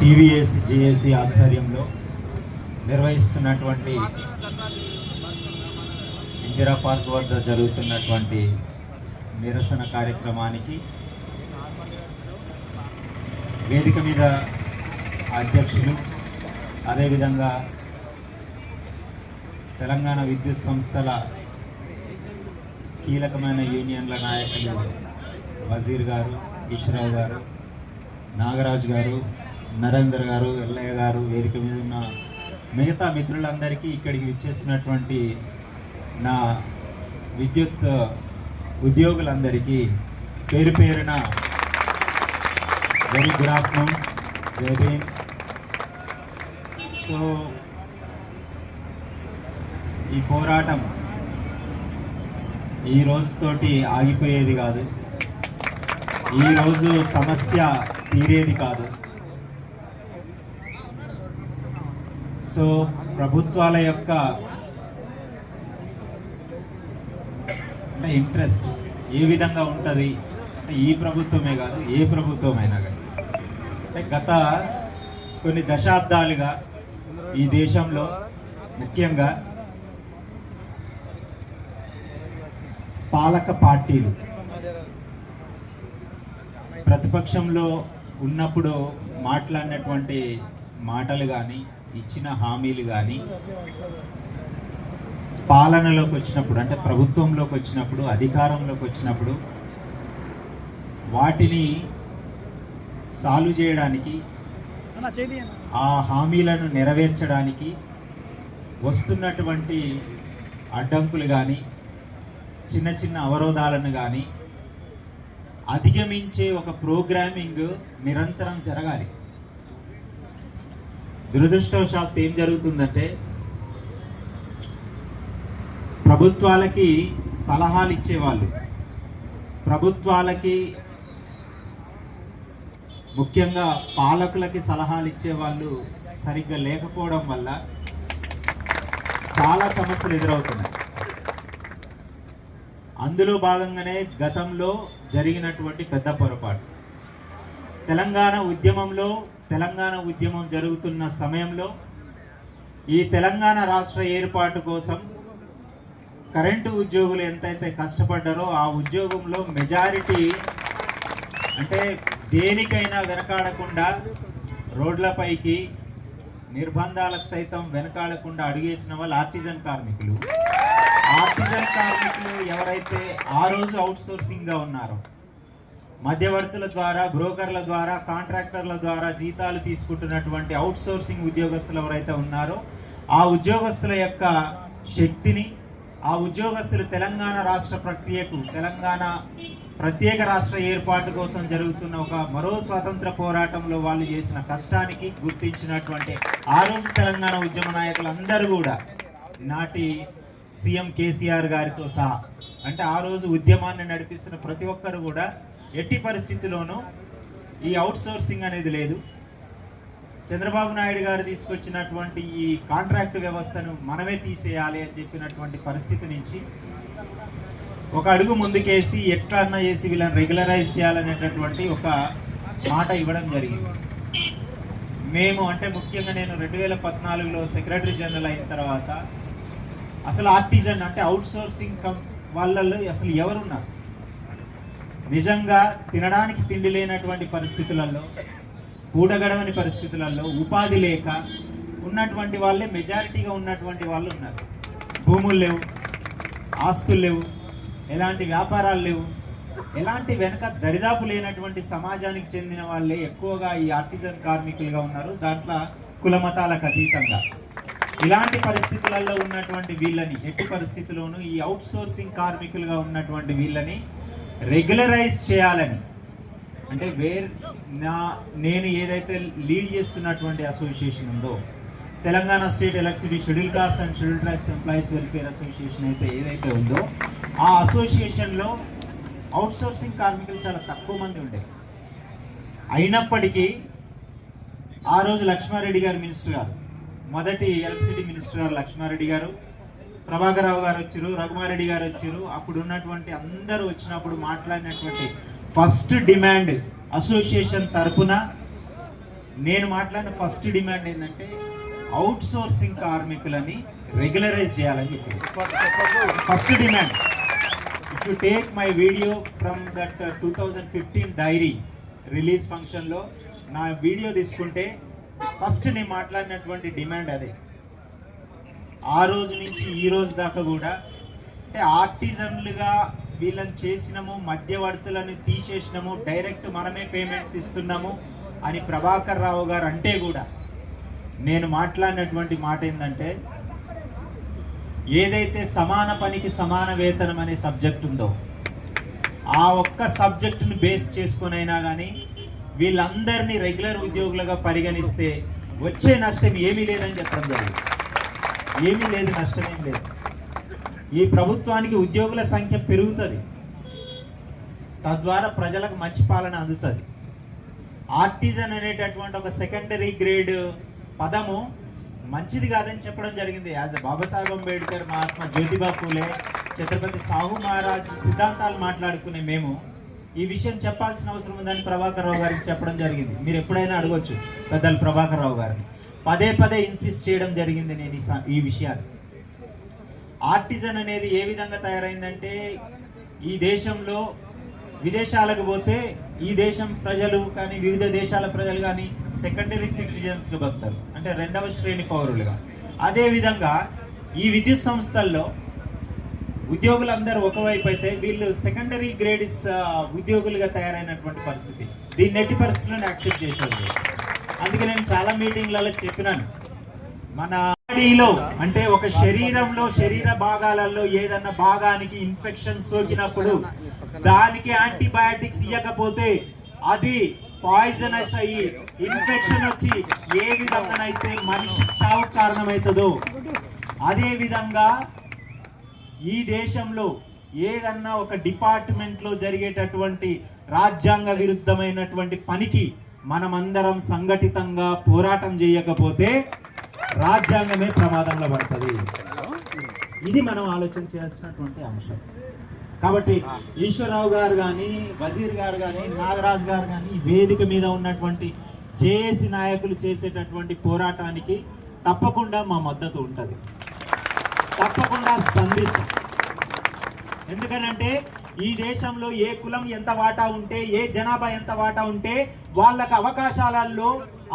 TVS JAC ఆధ్వర్యంలో నిర్వహిస్తున్నటువంటి Indira park వద్ద జరుగుతున్నటువంటి నిరసన కార్యక్రమానికి వేదిక మీద అధ్యక్షులు అదేవిధంగా తెలంగాణ విద్యుత్ సంస్థల కీలకమైన యూనియన్ల నాయకులు వజీర్ గారు ఈశ్వరరావు గారు నాగరాజు గారు నరేందర్ గారు ఎల్లయ్య గారు వేదిక మీద ఉన్న మిగతా మిత్రులందరికీ ఇక్కడికి విచ్చేసినటువంటి నా విద్యుత్ ఉద్యోగులందరికీ పేరు పేరున very good afternoon very so ఈ పోరాటం ఈ రోజుతోటి ఆగిపోయేది కాదు. ఈ రోజు సమస్య తీరేది కాదు. సో ప్రభుత్వాల యొక్క అంటే ఇంట్రెస్ట్ ఏ విధంగా ఉంటుంది? అంటే ఈ ప్రభుత్వమే కాదు ఏ ప్రభుత్వమైనా కానీ. అంటే గత కొన్ని దశాబ్దాలుగా ఈ దేశంలో ముఖ్యంగా పాలక పార్టీలు ప్రతిపక్షంలో ఉన్నప్పుడు మాట్లాడినటువంటి మాటలు కానీ ఇచ్చిన హామీలు కానీ పాలనలోకి వచ్చినప్పుడు అంటే ప్రభుత్వంలోకి వచ్చినప్పుడు అధికారంలోకి వచ్చినప్పుడు వాటిని సాల్వ్ చేయడానికి ఆ హామీలను నెరవేర్చడానికి వస్తున్నటువంటి అడ్డంకులు కానీ చిన్న చిన్న అవరోధాలను కానీ అధిగమించే ఒక ప్రోగ్రామింగ్ నిరంతరం జరగాలి. దురదృష్టవశాత్తు ఏం జరుగుతుందంటే ప్రభుత్వాలకి సలహాలు ఇచ్చేవాళ్ళు ప్రభుత్వాలకి ముఖ్యంగా పాలకులకి సలహాలు ఇచ్చేవాళ్ళు సరిగ్గా లేకపోవడం వల్ల చాలా సమస్యలు ఎదురవుతున్నాయి. అందులో భాగంగానే గతంలో జరిగినటువంటి పెద్ద పొరపాటు. తెలంగాణ ఉద్యమంలో తెలంగాణ ఉద్యమం జరుగుతున్న సమయంలో ఈ తెలంగాణ రాష్ట్ర ఏర్పాటు కోసం కరెంటు ఉద్యోగులు ఎంతైతే కష్టపడ్డారో ఆ ఉద్యోగంలో మెజారిటీ అంటే దేనికైనా వెనకాడకుండా రోడ్లపైకి నిర్బంధాలకు సైతం వెనకాడకుండా అడిగేసిన వాళ్ళు ఆర్టిజన్ కార్మికులు. ఆర్టిజన్ కార్మికులు ఎవరైతే ఆ రోజు అవుట్సోర్సింగ్గా ఉన్నారో మధ్యవర్తుల ద్వారా బ్రోకర్ల ద్వారా కాంట్రాక్టర్ల ద్వారా జీతాలు తీసుకుంటున్నటువంటి అవుట్ సోర్సింగ్ ఉద్యోగస్తులు ఎవరైతే ఉన్నారో ఆ ఉద్యోగస్తుల యొక్క శక్తిని ఆ ఉద్యోగస్తులు తెలంగాణ రాష్ట్ర ప్రక్రియకు తెలంగాణ ప్రత్యేక రాష్ట్ర ఏర్పాటు కోసం జరుగుతున్న ఒక మరో స్వాతంత్ర పోరాటంలో వాళ్ళు చేసిన కష్టానికి గుర్తించినటువంటి ఆ రోజు తెలంగాణ ఉద్యమ నాయకులందరూ కూడా నాటి సీఎం కేసీఆర్ గారితో సహా అంటే ఆ రోజు ఉద్యమాన్ని నడిపిస్తున్న ప్రతి ఒక్కరు కూడా ఎట్టి పరిస్థితిలోనూ ఈ అవుట్ సోర్సింగ్ అనేది లేదు. చంద్రబాబు నాయుడు గారు తీసుకొచ్చినటువంటి ఈ కాంట్రాక్ట్ వ్యవస్థను మనమే తీసేయాలి అని చెప్పినటువంటి పరిస్థితి నుంచి ఒక అడుగు ముందుకేసి ఎట్లన్నా చేసి వీళ్ళని రెగ్యులరైజ్ చేయాలనేటటువంటి ఒక మాట ఇవ్వడం జరిగింది. మేము అంటే ముఖ్యంగా నేను రెండు వేల పద్నాలుగులో సెక్రటరీ జనరల్ అయిన తర్వాత అసలు ఆర్టిజన్ అంటే అవుట్ సోర్సింగ్ కం వాళ్ళల్లో అసలు ఎవరున్నారు? నిజంగా తినడానికి తిండి లేనటువంటి పరిస్థితులలో కూడగడవని పరిస్థితులలో ఉపాధి లేక ఉన్నటువంటి వాళ్ళే మెజారిటీగా ఉన్నటువంటి వాళ్ళు ఉన్నారు. భూములు లేవు ఆస్తులు లేవు ఎలాంటి వ్యాపారాలు లేవు. ఎలాంటి వెనక దరిదాపు లేనటువంటి సమాజానికి చెందిన వాళ్ళే ఎక్కువగా ఈ ఆర్టిజన్ కార్మికులుగా ఉన్నారు. దాంట్లో కులమతాలకు అతీతంగా. ఇలాంటి పరిస్థితులలో ఉన్నటువంటి వీళ్ళని ఎట్టి పరిస్థితుల్లోనూ ఈ అవుట్ సోర్సింగ్ కార్మికులుగా ఉన్నటువంటి వీళ్ళని రెగ్యులరైజ్ చేయాలని. అంటే వేర్ నా నేను ఏదైతే లీడ్ చేస్తున్నటువంటి అసోసియేషన్ ఉందో Telangana state electricity schedule caste and schedule tracks employees welfare association అయితే ఏదైతే ఉందో ఆ అసోసియేషన్లో అవుట్ సోర్సింగ్ కార్మికులు చాలా తక్కువ మంది ఉండే. అయినప్పటికీ ఆ రోజు లక్ష్మారెడ్డి గారు మినిస్టర్ గారు మొదటి ఎలక్ట్రిసిటీ మినిస్టర్ గారు లక్ష్మారెడ్డి గారు. ప్రభాకరరావు గారు వచ్చారు రఘుమారెడ్డి గారు వచ్చారు. అప్పుడు ఉన్నటువంటి అందరూ వచ్చినప్పుడు మాట్లాడినటువంటి ఫస్ట్ డిమాండ్ అసోసియేషన్ తరఫున నేను మాట్లాడిన ఫస్ట్ డిమాండ్ ఏంటంటే అవుట్ సోర్సింగ్ కార్మికులని రెగ్యులరైజ్ చేయాలని చెప్పారు first demand if you take my video from that two thousand fifteen diary release ఫంక్షన్లో నా వీడియో తీసుకుంటే ఫస్ట్ నేను మాట్లాడినటువంటి డిమాండ్ అదే. ఆ రోజు నుంచి ఈ రోజు దాకా కూడా అంటే ఆర్టిజన్లుగా వీళ్ళని చేసినాము మధ్యవర్తులను తీసేసినాము డైరెక్ట్ మనమే పేమెంట్స్ ఇస్తున్నాము అని ప్రభాకర్ రావు గారు అంటే కూడా నేను మాట్లాడినటువంటి మాట ఏంటంటే ఏదైతే సమాన పనికి సమాన వేతనం అనే సబ్జెక్ట్ ఉందో ఆ ఒక్క సబ్జెక్టును బేస్ చేసుకునైనా కానీ వీళ్ళందరినీ రెగ్యులర్ ఉద్యోగులుగా పరిగణిస్తే వచ్చే నష్టం ఏమీ లేదని చెప్పడం జరిగింది. ఏమీ లేదు నష్టమేం లేదు. ఈ ప్రభుత్వానికి ఉద్యోగుల సంఖ్య పెరుగుతుంది. తద్వారా ప్రజలకు మంచి పాలన అందుతుంది. ఆర్టిజన్ అనేటటువంటి ఒక సెకండరీ గ్రేడ్ పదము మంచిది కాదని చెప్పడం జరిగింది. యాజ్ అ బాబాసాహెబ్ అంబేద్కర్ మహాత్మా జ్యోతిబా పూలే ఛత్రపతి సాహు మహారాజ్ సిద్ధాంతాలు మాట్లాడుకునే మేము ఈ విషయం చెప్పాల్సిన అవసరం ఉందని ప్రభాకర్ రావు గారికి చెప్పడం జరిగింది. మీరు ఎప్పుడైనా అడగొచ్చు పెద్దలు ప్రభాకర్ రావు గారిని. పదే పదే ఇన్సిస్ట్ చేయడం జరిగింది నేను ఈ ఈ విషయాలు ఆర్టిజన్ అనేది ఏ విధంగా తయారైందంటే ఈ దేశంలో విదేశాలకు పోతే ఈ దేశం ప్రజలు కానీ వివిధ దేశాల ప్రజలు కానీ సెకండరీ సిటిజన్స్ బతుతారు అంటే రెండవ శ్రేణి పౌరులుగా. అదేవిధంగా ఈ విద్యుత్ సంస్థల్లో ఉద్యోగులందరూ ఒకవైపు అయితే వీళ్ళు సెకండరీ గ్రేడ్స్ ఉద్యోగులుగా తయారైనటువంటి పరిస్థితి. దీన్ని ఎట్టి పరిస్థితులను యాక్సెప్ట్ చేసేది అందుకే నేను చాలా మీటింగ్లలో చెప్పినాను. మన బాడీలో అంటే ఒక శరీరంలో శరీర భాగాలలో ఏదన్నా భాగానికి ఇన్ఫెక్షన్ సోకినప్పుడు దానికి యాంటీబయాటిక్స్ ఇవ్వకపోతే అది పాయిజనస్ అయ్యి ఇన్ఫెక్షన్ వచ్చి ఏ విధంగానైతే మనిషి చావు కారణమవుతుందో అదే విధంగా ఈ దేశంలో ఏదన్నా ఒక డిపార్ట్మెంట్లో జరిగేటటువంటి రాజ్యాంగ విరుద్ధమైనటువంటి పనికి మనమందరం సంఘటితంగా పోరాటం చేయకపోతే రాజ్యాంగమే ప్రమాదంలో పడుతుంది. ఇది మనం ఆలోచన చేయాల్సినటువంటి అంశం. కాబట్టి ఈశ్వరరావు గారు కానీ వజీర్ గారు కానీ నాగరాజు గారు కానీ వేదిక మీద ఉన్నటువంటి జేఏసీ నాయకులు చేసేటటువంటి పోరాటానికి తప్పకుండా మా మద్దతు ఉంటుంది. తప్పకుండా స్పందిస్తాం. ఎందుకనంటే ఈ దేశంలో ఏ కులం ఎంత వాటా ఉంటే ఏ జనాభా ఎంత వాటా ఉంటే వాళ్ళకి అవకాశాలలో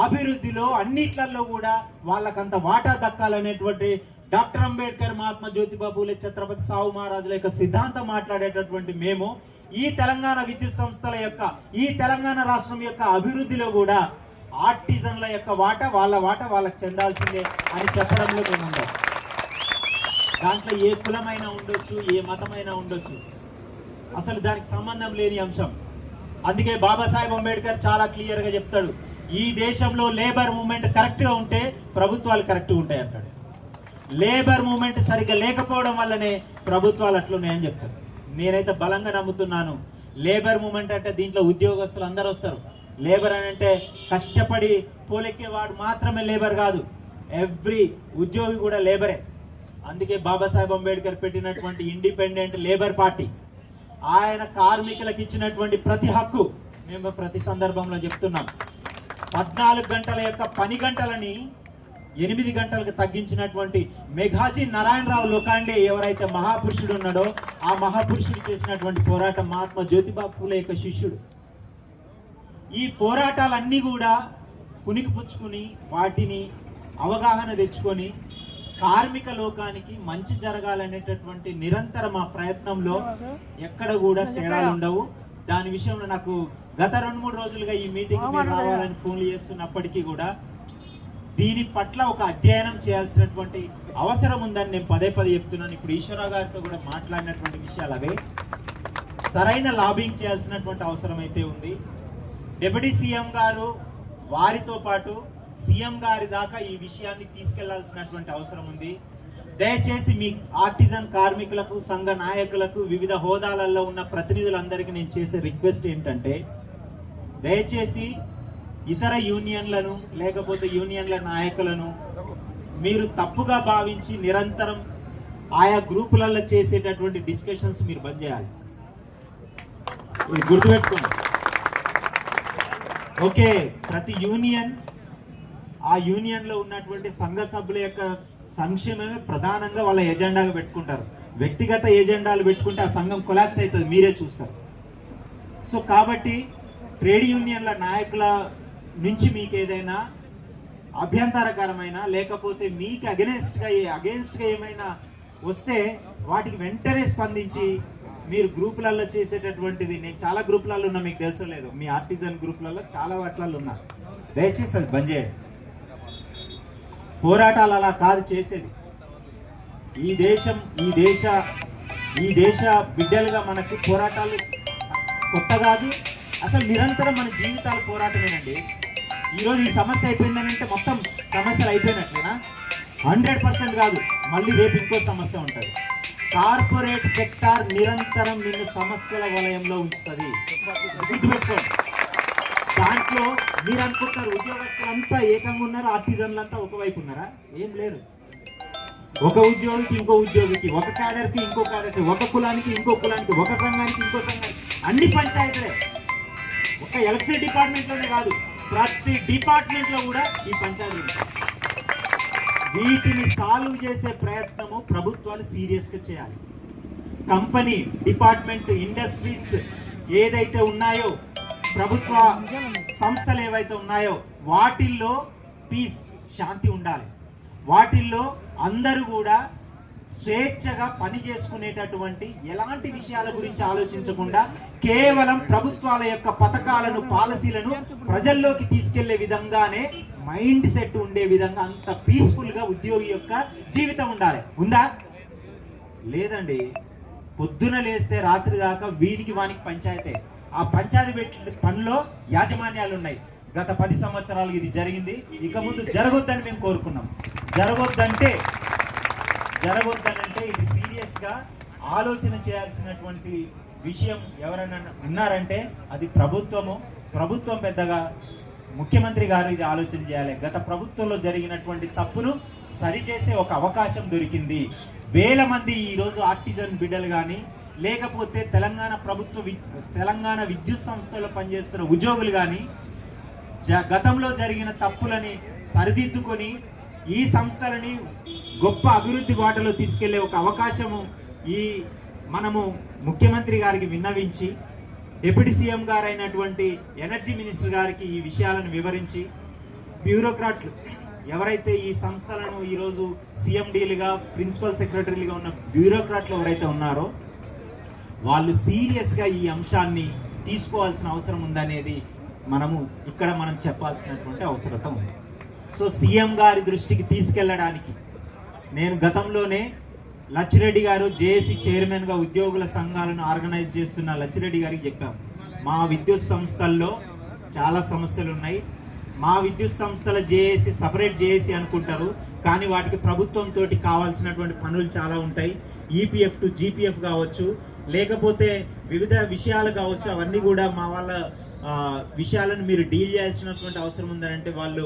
అభివృద్ధిలో అన్నిట్లలో కూడా వాళ్ళకంత వాటా దక్కాలనేటువంటి డాక్టర్ అంబేద్కర్ మహాత్మా జ్యోతిబా పూలే ఛత్రపతి సాహు మహారాజుల యొక్క సిద్ధాంతం మాట్లాడేటటువంటి మేము ఈ తెలంగాణ విద్యుత్ సంస్థల యొక్క ఈ తెలంగాణ రాష్ట్రం యొక్క అభివృద్ధిలో కూడా ఆర్టిజన్ల యొక్క వాటా వాళ్ళ వాటా వాళ్ళకి చెందాల్సిందే అని చెప్పడంలో మేము దాంట్లో ఏ కులమైనా ఉండొచ్చు ఏ మతమైనా ఉండొచ్చు. అసలు దానికి సంబంధం లేని అంశం. అందుకే బాబాసాహెబ్ అంబేద్కర్ చాలా క్లియర్గా చెప్తాడు ఈ దేశంలో లేబర్ మూమెంట్ కరెక్ట్గా ఉంటే ప్రభుత్వాలు కరెక్ట్ ఉంటాయి అంటాడు. లేబర్ మూమెంట్ సరిగ్గా లేకపోవడం వల్లనే ప్రభుత్వాలు అట్లున్నాయని చెప్తారు నేనైతే బలంగా నమ్ముతున్నాను లేబర్ మూమెంట్ అంటే దీంట్లో ఉద్యోగస్తులు అందరూ వస్తారు. లేబర్ అని అంటే కష్టపడి పోలెక్కేవాడు మాత్రమే లేబర్ కాదు ఎవ్రీ ఉద్యోగి కూడా లేబరే. అందుకే బాబాసాహెబ్ అంబేద్కర్ పెట్టినటువంటి ఇండిపెండెంట్ లేబర్ పార్టీ. ఆయన కార్మికులకు ఇచ్చినటువంటి ప్రతి హక్కు మేము ప్రతి సందర్భంలో చెప్తున్నాం. పద్నాలుగు గంటల యొక్క పని గంటలని ఎనిమిది గంటలకు తగ్గించినటువంటి మెఘాజీ నారాయణరావు లోకాండే ఎవరైతే మహాపురుషుడు ఉన్నాడో ఆ మహాపురుషుడు చేసినటువంటి పోరాటం మహాత్మా జ్యోతిబా పూలే యొక్క శిష్యుడు. ఈ పోరాటాలన్నీ కూడా పుణికిపుచ్చుకుని వాటిని అవగాహన తెచ్చుకొని కార్మిక లోకానికి మంచి జరగాలనేటటువంటి నిరంతర మా ప్రయత్నంలో ఎక్కడ కూడా తేడాలు ఉండవు. దాని విషయంలో నాకు గత రెండు మూడు రోజులుగా ఈ మీటింగ్ రావాలని ఫోన్లు చేస్తున్నప్పటికీ కూడా దీని పట్ల ఒక అధ్యయనం చేయాల్సినటువంటి అవసరం ఉందని నేను పదే పదే చెప్తున్నాను. ఇప్పుడు ఈశ్వరరావు గారితో కూడా మాట్లాడినటువంటి విషయాలు అవే. సరైన లాబింగ్ చేయాల్సినటువంటి అవసరం అయితే ఉంది. డిప్యూటీ సీఎం గారు వారితో పాటు సీఎం గారి దాకా ఈ విషయాన్ని తీసుకెళ్ళాల్సినటువంటి అవసరం ఉంది. దయచేసి మీ ఆర్టిజన్ కార్మికులకు సంఘ నాయకులకు వివిధ హోదాలలో ఉన్న ప్రతినిధులందరికీ నేను చేసే రిక్వెస్ట్ ఏంటంటే దయచేసి ఇతర యూనియన్లను లేకపోతే యూనియన్ల నాయకులను మీరు తప్పుగా భావించి నిరంతరం ఆయా గ్రూపులలో చేసేటటువంటి డిస్కషన్స్ మీరు బంద్ చేయాలి. గుర్తుపెట్టుకోండి. ఓకే ప్రతి యూనియన్ ఆ యూనియన్లో ఉన్నటువంటి సంఘ సభ్యుల యొక్క సంక్షేమమే ప్రధానంగా వాళ్ళ ఎజెండాగా పెట్టుకుంటారు. వ్యక్తిగత ఎజెండాలు పెట్టుకుంటే ఆ సంఘం కొలాప్స్ అవుతుంది. మీరే చూస్తారు. సో కాబట్టి ట్రేడ్ యూనియన్ల నాయకుల నుంచి మీకు ఏదైనా అభ్యంతరకరమైన లేకపోతే మీకు అగెనెస్ట్గా గా ఏమైనా వస్తే వాటికి వెంటనే స్పందించి మీరు గ్రూపులలో చేసేటటువంటిది. నేను చాలా గ్రూపులలో ఉన్నా మీకు తెలుసలేదు మీ ఆర్టిజన్ గ్రూపులలో చాలా వాటిలలో ఉన్నా. దయచేసి అది బంద్ చేయండి. పోరాటాలు అలా కాదు చేసేది. ఈ దేశం ఈ దేశ ఈ దేశ బిడ్డలుగా మనకి పోరాటాలు కొత్త కాదు. అసలు నిరంతరం మన జీవితాల పోరాటమేనండి. ఈరోజు ఈ సమస్య అయిపోయిందనంటే మొత్తం సమస్యలు అయిపోయినట్లేనా? హండ్రెడ్ పర్సెంట్ కాదు. మళ్ళీ రేపు ఇంకో సమస్య ఉంటుంది. కార్పొరేట్ సెక్టార్ నిరంతరం నిన్ను సమస్యల వలయంలో ఉంచుతుంది. గుర్తుపెట్టుకోండి. దాంట్లో మీరు అనుకుంటారు ఉద్యోగస్తులంతా ఏకంగా ఉన్నారు ఆర్టిజన్లంతా ఒకవైపు ఉన్నారా? ఏం లేరు ఒక ఉద్యోగికి ఇంకో ఉద్యోగికి ఒక క్యాడర్కి ఇంకో క్యాడర్కి ఒక కులానికి ఇంకో కులానికి ఒక సంఘానికి ఇంకో సంఘానికి అన్ని పంచాయతీలే. ఒక ఎలక్షన్ డిపార్ట్మెంట్లోనే కాదు ప్రతి డిపార్ట్మెంట్లో కూడా ఈ పంచాయతీ వీటిని సాల్వ్ చేసే ప్రయత్నము ప్రభుత్వాలు సీరియస్గా చేయాలి. కంపెనీ డిపార్ట్మెంట్ ఇండస్ట్రీస్ ఏదైతే ఉన్నాయో ప్రభుత్వ సంస్థలు ఏవైతే ఉన్నాయో వాటిల్లో పీస్ శాంతి ఉండాలి. వాటిల్లో అందరూ కూడా స్వేచ్ఛగా పని చేసుకునేటటువంటి ఎలాంటి విషయాల గురించి ఆలోచించకుండా కేవలం ప్రభుత్వాల యొక్క పథకాలను పాలసీలను ప్రజల్లోకి తీసుకెళ్ళే విధంగానే మైండ్ సెట్ ఉండే విధంగా అంత పీస్ఫుల్గా ఉద్యోగి యొక్క జీవితం ఉండాలి. ఉందా? లేదండి. పొద్దున లేస్తే రాత్రి దాకా వీడికి వానికి పంచాయతే. ఆ పంచాయతీ పెట్టిన పనిలో యాజమాన్యాలు ఉన్నాయి. గత పది సంవత్సరాలు ఇది జరిగింది. ఇక ముందు జరగొద్దని మేము కోరుకున్నాం. జరగొద్దంటే జరగొద్దనంటే ఇది సీరియస్గా ఆలోచన చేయాల్సినటువంటి విషయం ఎవరైనా ఉన్నారంటే అది ప్రభుత్వము. ప్రభుత్వం పెద్దగా ముఖ్యమంత్రి గారు ఇది ఆలోచన చేయాలి. గత ప్రభుత్వంలో జరిగినటువంటి తప్పును సరిచేసే ఒక అవకాశం దొరికింది. వేల మంది ఈ రోజు ఆర్టిజన్ బిడ్డలు కానీ లేకపోతే తెలంగాణ ప్రభుత్వ వి- తెలంగాణ విద్యుత్ సంస్థలో పనిచేస్తున్న ఉద్యోగులు కానీ జ- గతంలో జరిగిన తప్పులని సరిదిద్దుకొని ఈ సంస్థలని గొప్ప అభివృద్ధి బాటలో తీసుకెళ్ళే ఒక అవకాశము ఈ మనము ముఖ్యమంత్రి గారికి విన్నవించి డిప్యూటీ సీఎం గారైనటువంటి ఎనర్జీ మినిస్టర్ గారికి ఈ విషయాలను వివరించి బ్యూరోక్రాట్లు ఎవరైతే ఈ సంస్థలను ఈరోజు సీఎండీలుగా ప్రిన్సిపల్ సెక్రటరీలుగా ఉన్న బ్యూరోక్రాట్లు ఎవరైతే ఉన్నారో వాళ్ళు సీరియస్గా ఈ అంశాన్ని తీసుకోవాల్సిన అవసరం ఉందనేది మనము ఇక్కడ మనం చెప్పాల్సినటువంటి అవసరత ఉంది. సో సీఎం గారి దృష్టికి తీసుకెళ్ళడానికి నేను గతంలోనే లచ్చిరెడ్డి గారు జేఏసీ చైర్మన్గా ఉద్యోగుల సంఘాలను ఆర్గనైజ్ చేస్తున్న లచ్చిరెడ్డి గారికి చెప్పాము మా విద్యుత్ సంస్థల్లో చాలా సమస్యలు ఉన్నాయి మా విద్యుత్ సంస్థల జేఏసీ సపరేట్ జేఏసీ అనుకుంటారు. కానీ వాటికి ప్రభుత్వం తోటి కావాల్సినటువంటి పనులు చాలా ఉంటాయి. ఈపీఎఫ్ టు జీపీఎఫ్ కావచ్చు. లేకపోతే వివిధ విషయాలు కావచ్చు అవన్నీ కూడా మా వాళ్ళ ఆ, విషయాలను మీరు డీల్ చేయాల్సినటువంటి అవసరం ఉందని అంటే వాళ్ళు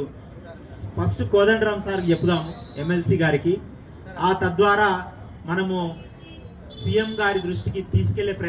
ఫస్ట్ కోదండరామ్ సార్కి చెప్పుదాము ఎమ్మెల్సీ గారికి. ఆ తద్వారా మనము సీఎం గారి దృష్టికి తీసుకెళ్ళే ప్రయత్నం